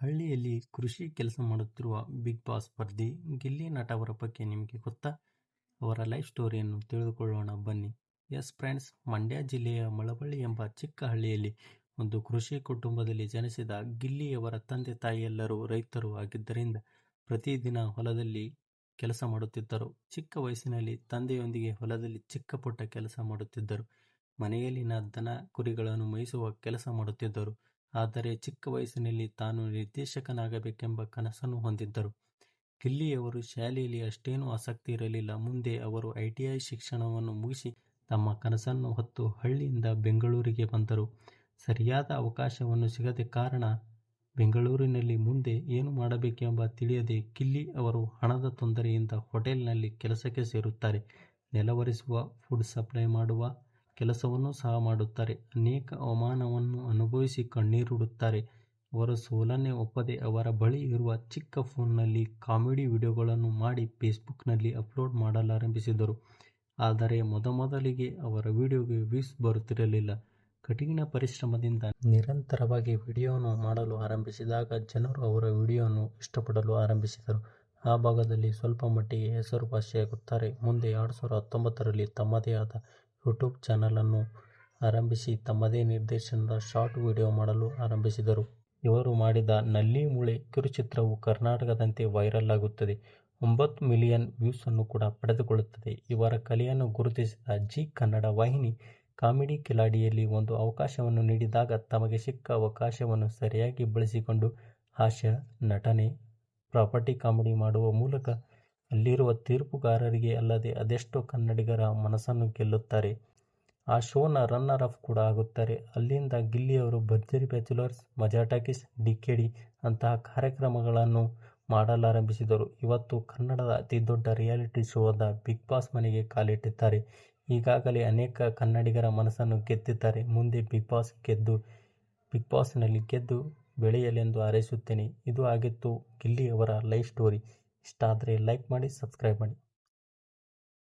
ಹಳ್ಳಿಯಲ್ಲಿ ಕೃಷಿ ಕೆಲಸ ಮಾಡುತ್ತಿರುವ ಬಿಗ್ ಬಾಸ್ ಸ್ಪರ್ಧಿ ಗಿಲ್ಲಿ ನಟ ಅವರ ಬಗ್ಗೆ ನಿಮಗೆ ಗೊತ್ತಾ? ಅವರ ಲೈಫ್ ಸ್ಟೋರಿಯನ್ನು ತಿಳಿದುಕೊಳ್ಳೋಣ, ಬನ್ನಿ. ಎಸ್ ಫ್ರೆಂಡ್ಸ್ ಮಂಡ್ಯ ಜಿಲ್ಲೆಯ ಮಳವಳ್ಳಿ ಎಂಬ ಚಿಕ್ಕ ಹಳ್ಳಿಯಲ್ಲಿ ಒಂದು ಕೃಷಿ ಕುಟುಂಬದಲ್ಲಿ ಜನಿಸಿದ ಗಿಲ್ಲಿಯವರ ತಂದೆ ತಾಯಿಯೆಲ್ಲರೂ ರೈತರು ಆಗಿದ್ದರಿಂದ ಪ್ರತಿದಿನ ಹೊಲದಲ್ಲಿ ಕೆಲಸ ಮಾಡುತ್ತಿದ್ದರು. ಚಿಕ್ಕ ವಯಸ್ಸಿನಲ್ಲಿ ತಂದೆಯೊಂದಿಗೆ ಹೊಲದಲ್ಲಿ ಚಿಕ್ಕ ಪುಟ್ಟ ಕೆಲಸ ಮಾಡುತ್ತಿದ್ದರು. ಮನೆಯಲ್ಲಿನ ದನ ಕುರಿಗಳನ್ನು ಮೇಯಿಸುವ ಕೆಲಸ ಮಾಡುತ್ತಿದ್ದರು. ಆದರೆ ಚಿಕ್ಕ ವಯಸ್ಸಿನಲ್ಲಿ ತಾನು ನಿರ್ದೇಶಕನಾಗಬೇಕೆಂಬ ಕನಸನ್ನು ಹೊಂದಿದ್ದರು. ಗಿಲ್ಲಿಯವರು ಶಾಲೆಯಲ್ಲಿ ಅಷ್ಟೇನೂ ಆಸಕ್ತಿ ಇರಲಿಲ್ಲ. ಮುಂದೆ ಅವರು ಐಟಿಐ ಶಿಕ್ಷಣವನ್ನು ಮುಗಿಸಿ ತಮ್ಮ ಕನಸನ್ನು ಹೊತ್ತು ಹಳ್ಳಿಯಿಂದ ಬೆಂಗಳೂರಿಗೆ ಬಂದರು. ಸರಿಯಾದ ಅವಕಾಶವನ್ನು ಸಿಗದೆ ಕಾರಣ, ಬೆಂಗಳೂರಿನಲ್ಲಿ ಮುಂದೆ ಏನು ಮಾಡಬೇಕೆಂಬ ತಿಳಿಯದೆ ಕಿಲ್ಲಿ ಅವರು ಹಣದ ತೊಂದರೆಯಿಂದ ಹೋಟೆಲ್ನಲ್ಲಿ ಕೆಲಸಕ್ಕೆ ಸೇರುತ್ತಾರೆ. ನೆಲವರಿಸುವ, ಫುಡ್ ಸಪ್ಲೈ ಮಾಡುವ ಕೆಲಸವನ್ನು ಸಹ ಮಾಡುತ್ತಾರೆ. ಅನೇಕ ಅವಮಾನವನ್ನು ಅನುಭವಿಸಿ ಕಣ್ಣೀರಿಡುತ್ತಾರೆ. ಅವರು ಸೋಲನ್ನೇ ಒಪ್ಪದೆ ಅವರ ಬಳಿ ಇರುವ ಚಿಕ್ಕ ಫೋನ್ನಲ್ಲಿ ಕಾಮಿಡಿ ವಿಡಿಯೋಗಳನ್ನು ಮಾಡಿ ಫೇಸ್ಬುಕ್ನಲ್ಲಿ ಅಪ್ಲೋಡ್ ಮಾಡಲಾರಂಭಿಸಿದರು. ಆದರೆ ಮೊದಮೊದಲಿಗೆ ಅವರ ವಿಡಿಯೋಗೆ ವ್ಯೂಸ್ ಬರುತ್ತಿರಲಿಲ್ಲ. ಕಠಿಣ ಪರಿಶ್ರಮದಿಂದ ನಿರಂತರವಾಗಿ ವಿಡಿಯೋವನ್ನು ಮಾಡಲು ಆರಂಭಿಸಿದಾಗ ಜನರು ಅವರ ವಿಡಿಯೋವನ್ನು ಇಷ್ಟಪಡಲು ಆರಂಭಿಸಿದರು. ಆ ಭಾಗದಲ್ಲಿ ಸ್ವಲ್ಪ ಮಟ್ಟಿಗೆ ಹೆಸರುವಾಸಿಯಾಗುತ್ತಾರೆ. ಮುಂದೆ ಎರಡು ಸಾವಿರದ ಹತ್ತೊಂಬತ್ತರಲ್ಲಿ ತಮ್ಮದೇ ಆದ ಯೂಟ್ಯೂಬ್ ಚಾನಲನ್ನು ಆರಂಭಿಸಿ ತಮ್ಮದೇ ನಿರ್ದೇಶನದ ಶಾರ್ಟ್ ವಿಡಿಯೋ ಮಾಡಲು ಆರಂಭಿಸಿದರು. ಇವರು ಮಾಡಿದ ನಲ್ಲಿ ಮೂಳೆ ಕಿರುಚಿತ್ರವು ಕರ್ನಾಟಕದಂತೆ ವೈರಲ್ ಆಗುತ್ತದೆ. ಒಂಬತ್ತು ಮಿಲಿಯನ್ ವ್ಯೂಸ್ ಅನ್ನು ಕೂಡ ಪಡೆದುಕೊಳ್ಳುತ್ತದೆ. ಇವರ ಕಲೆಯನ್ನು ಗುರುತಿಸಿದ ಜಿ ಕನ್ನಡ ವಾಹಿನಿ ಕಾಮಿಡಿ ಕಿಲಾಡಿಯಲ್ಲಿ ಒಂದು ಅವಕಾಶವನ್ನು ನೀಡಿದಾಗ ತಮಗೆ ಸಿಕ್ಕ ಅವಕಾಶವನ್ನು ಸರಿಯಾಗಿ ಬಳಸಿಕೊಂಡು ಹಾಸ್ಯ, ನಟನೆ, ಪ್ರಾಪರ್ಟಿ ಕಾಮಿಡಿ ಮಾಡುವ ಮೂಲಕ ಅಲ್ಲಿರುವ ತೀರ್ಪುಗಾರರಿಗೆ ಅಲ್ಲದೆ ಅದೆಷ್ಟೋ ಕನ್ನಡಿಗರ ಮನಸ್ಸನ್ನು ಗೆಲ್ಲುತ್ತಾರೆ. ಆ ಶೋನ ರನ್ನರ್ ಅಪ್ ಕೂಡ ಆಗುತ್ತಾರೆ. ಅಲ್ಲಿಂದ ಗಿಲ್ಲಿಯವರು ಭರ್ಜರಿ ಬ್ಯಾಚುಲರ್ಸ್ ಮಜಾ ಟಾಕೀಸ್, ಡಿ ಅಂತಹ ಕಾರ್ಯಕ್ರಮಗಳನ್ನು ಮಾಡಲಾರಂಭಿಸಿದರು. ಇವತ್ತು ಕನ್ನಡದ ಅತಿ ದೊಡ್ಡ ರಿಯಾಲಿಟಿ ಶೋವಾದ ಬಿಗ್ ಬಾಸ್ ಮನೆಗೆ ಕಾಲಿಟ್ಟಿದ್ದಾರೆ. ಈಗಾಗಲೇ ಅನೇಕ ಕನ್ನಡಿಗರ ಮನಸ್ಸನ್ನು ಗೆದ್ದಿದ್ದಾರೆ. ಮುಂದೆ ಬಿಗ್ ಬಾಸ್ ಗೆದ್ದು ಬಿಗ್ ಬಾಸ್ನಲ್ಲಿ ಗೆದ್ದು ಬೆಳೆಯಲೆಂದು ಹಾರೈಸುತ್ತೇನೆ. ಇದು ಆಗಿತ್ತು ಗಿಲ್ಲಿಯವರ ಲೈಫ್ ಸ್ಟೋರಿ ಇಷ್ಟ ಆದರೆ ಲೈಕ್ ಮಾಡಿ ಸಬ್ಸ್ಕ್ರೈಬ್ ಮಾಡಿ.